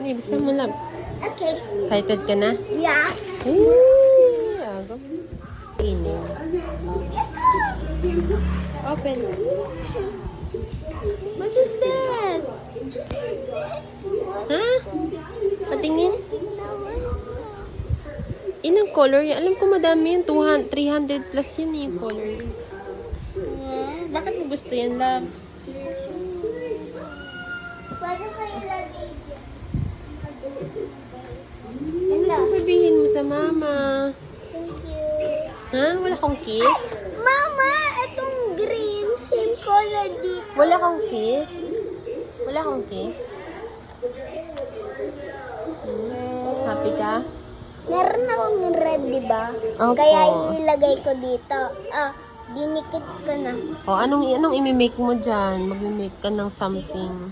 Hindi, buksan mo lang. Okay. Excited ka na? Yeah. Ay, aga. Inin. Open. What is that? Ha? Patingin? Inang color yan? Alam ko madami yun. 200, 300 plus yun eh, yung color yun. Ah, bakit mo gusto yan, love? Pwede ko ilagay dyan. Ano sasabihin mo sa mama? Thank you. Ha? Wala kang kiss? Mama, itong green, same color dito. Wala kang kiss? Wala kang kiss? Hmm, Happy ka? Meron akong red, di ba? Opo. Kaya ilagay ko dito. Ah, dinikit ko na. O, anong, anong imi-make mo dyan? Mag-make ka ng something.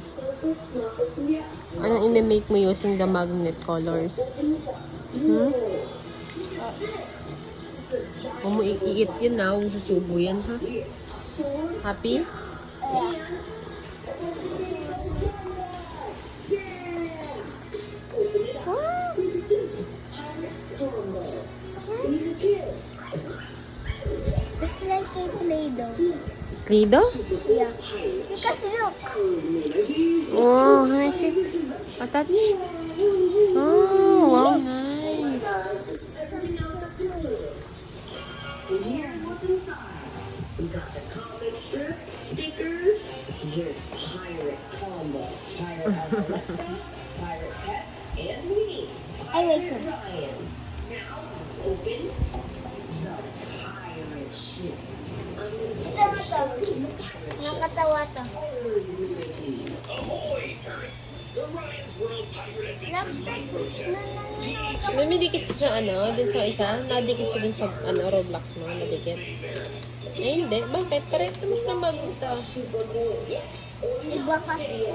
Anong imi-make mo using the magnet colors? Hmm? Huwag mo ikiit yun na. Huwag susubo yan, ha? Happy? It's like a Play-Doh. Credo? Yeah. Because look. Oh, nice. Patat. Oh, wow, nice. We got the comic strip, stickers, here's Pirate Combo, Pirate Alexa, Pirate Pet, and Winnie. Ay, wait ko. Ryan. Now, open the pirate ship. Ito mo to. Nakatawa to. Love that. No, no, no. May dikit siya sa ano, dun sa isa. Nadikit siya dun sa ano, Roblox mo. Nadikit. Eh, hindi. Bakit? Parehas naman sila bagong to. Iba kasi.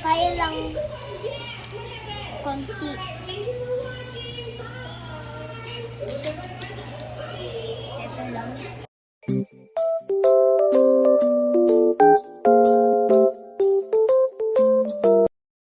Kaya lang konti.